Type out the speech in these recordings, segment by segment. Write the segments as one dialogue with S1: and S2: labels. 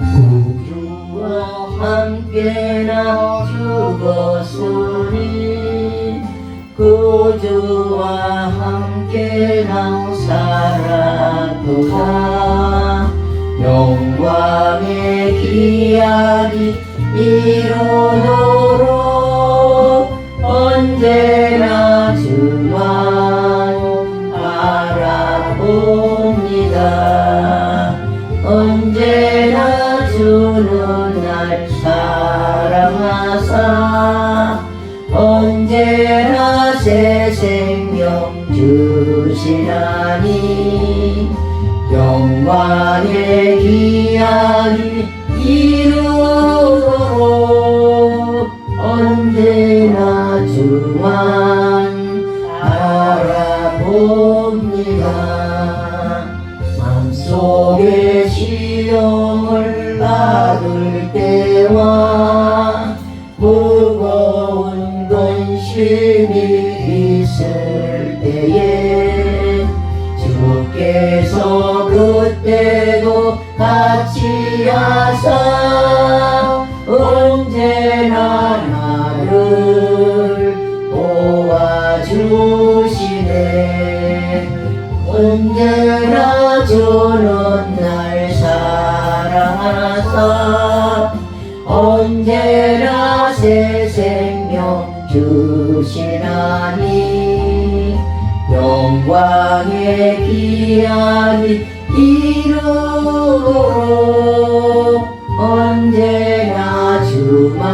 S1: 우주와 함께 나 죽었으니 구주와 함께 나 살았도다. 영광의 기약이 이루도록 언제나 생명 주시나니 영광의 기약이 Serpeye 영광의 기약이 이루도록 언제나 주만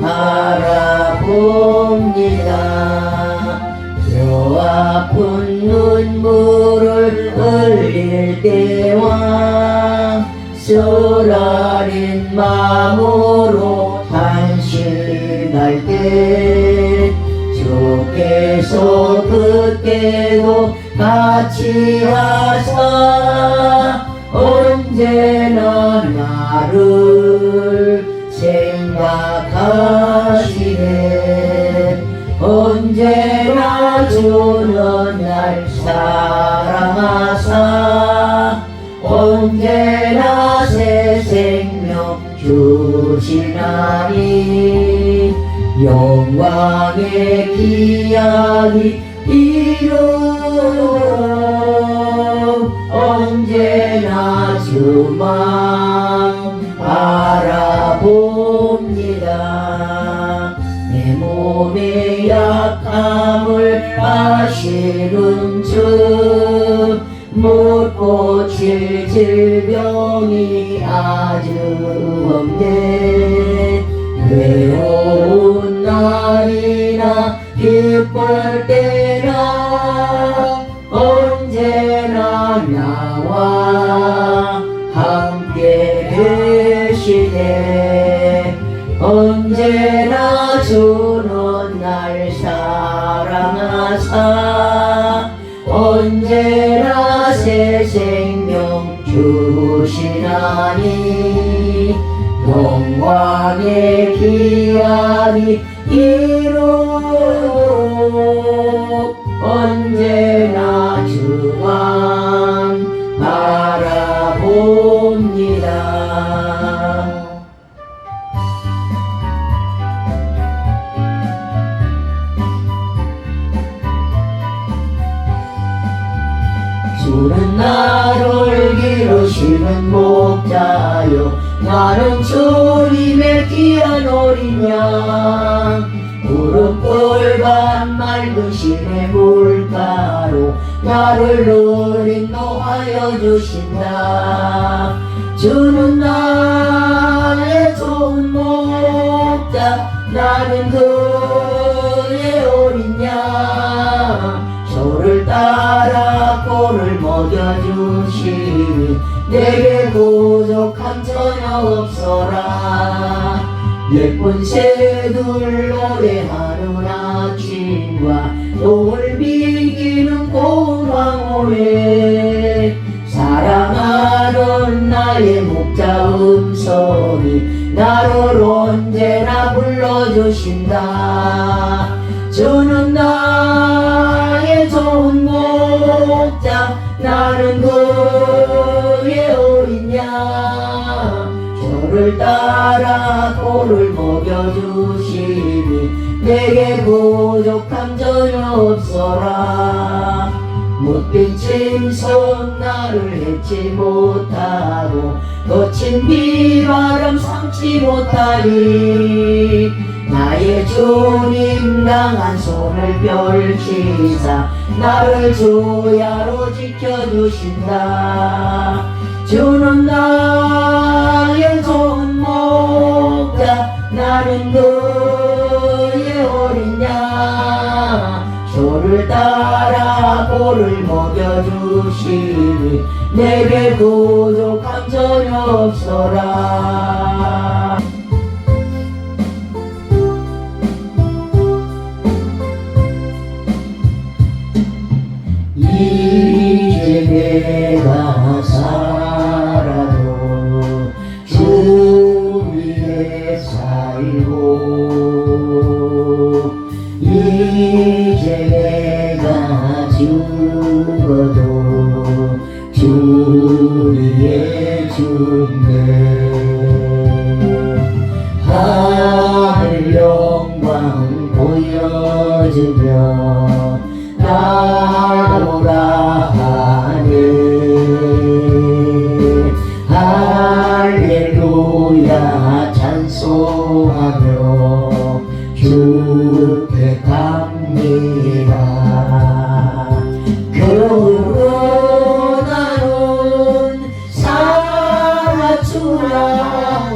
S1: 바라봅니다. 뼈 아픈 눈물을 흘릴 때와 쓰라린 마음으로 탄식할 때 주께서 그때도 같이 하사 언제나 나를 생각하시네. 언제나 주는 날 사랑하사. 언제나 새 생명 주시나니 영광의 기약이 이루도록 언제나 주만 바라봅니다. 내 몸의 약함을 아시는 주 못 고칠 질병이 아주 없네 외로운 날이나 기쁠 때나 언제나 나와 함께 계시네. 언제나 주는 날 사랑하사. 언제나 새 생명 주시나니 영광의 기약이 이루도록 언제 꿇반 맑으심의 물가로 나를 늘 인도하여 주신다. 주는 나의 좋은 목자 나는 그의 어린 양. 소를 따라 꼴을 먹여주시니 내게 부족한 전혀 없어라 예쁜 새들 노래하는 아침과. 똥을 비기는 황홀에 사랑하는 나의 목자 음성이 나를 언제나 불러주신다. 주는 나의 좋은 목자 나는 그 따라 꼴을 먹여주시니 내게 부족함 전혀 없어라. 못된 짐승 나를 해치 못하고 거친 비바람 삼지 못하리. 나의 주님 강한 손을 펼치사 나를 주야로 지켜주신다 주는 나의 좋은 목자 나는 그의 어린 양 소를 따라 꼴을 먹여주시니 내게 부족함 전혀 없어라 보여주며 나오라 하네. 할렐루야 찬송하며 주께 갑니다.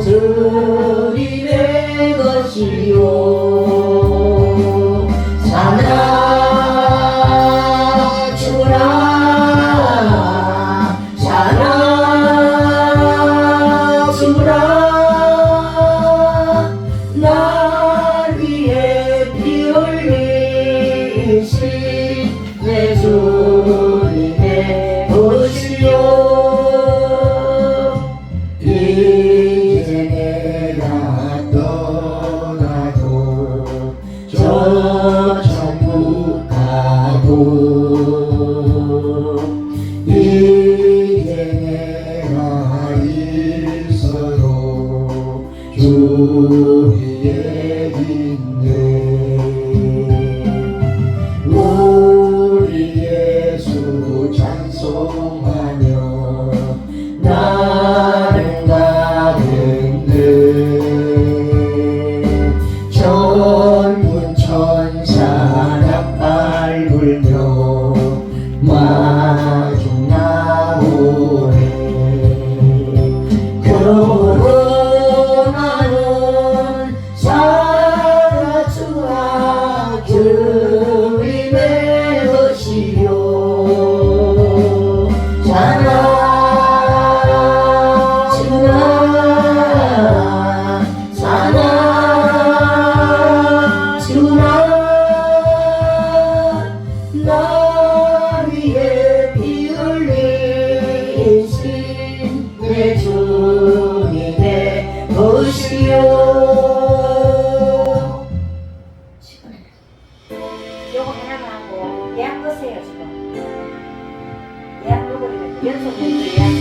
S1: 주 이제 내가 떠나도 저 천국 가고 이제 내가 있어도 주 위에
S2: 요거 하나만 하고 예약 끄세요 지금. 예약 끄버리면 연속 공부 예약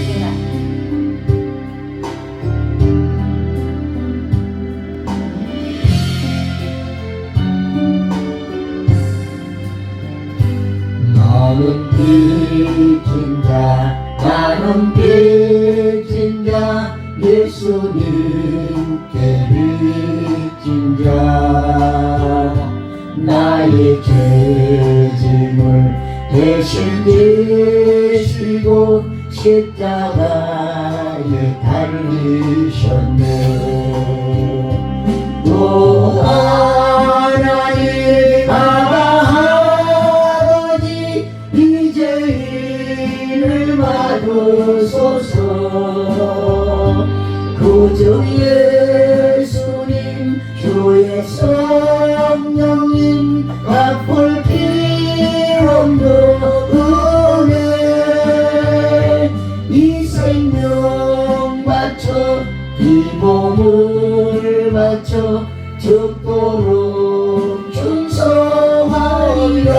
S1: 생명 바쳐 이 몸을 바쳐 죽도록 충성하리라.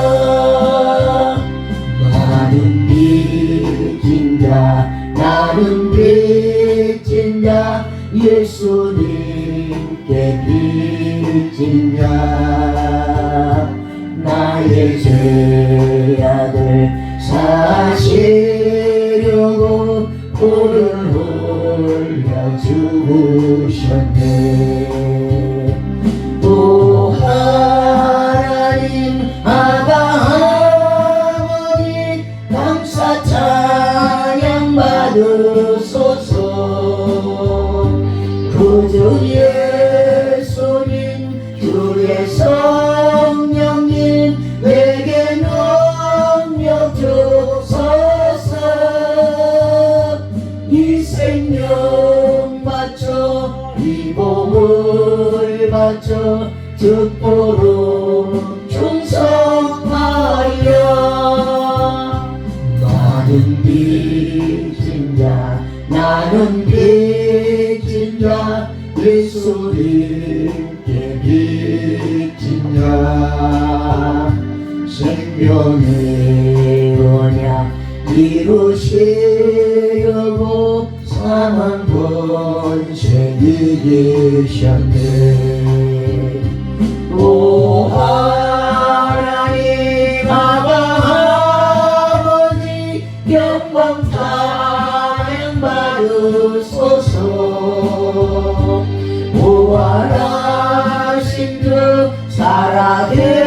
S1: 나는 빚진 자 나는 빚진 자 예수님께 빚진 자 나의 죄악을 사시 올려 죽으셨네. 또 하나님 아바 아버지 감사 찬양 받으소서 구주 예 듣도록 충성하여 나는 빚진 자 나는 빚진 자 예수님께 빚진 자 생명의 언약 이루시려고 사망 권세 이기셨네 받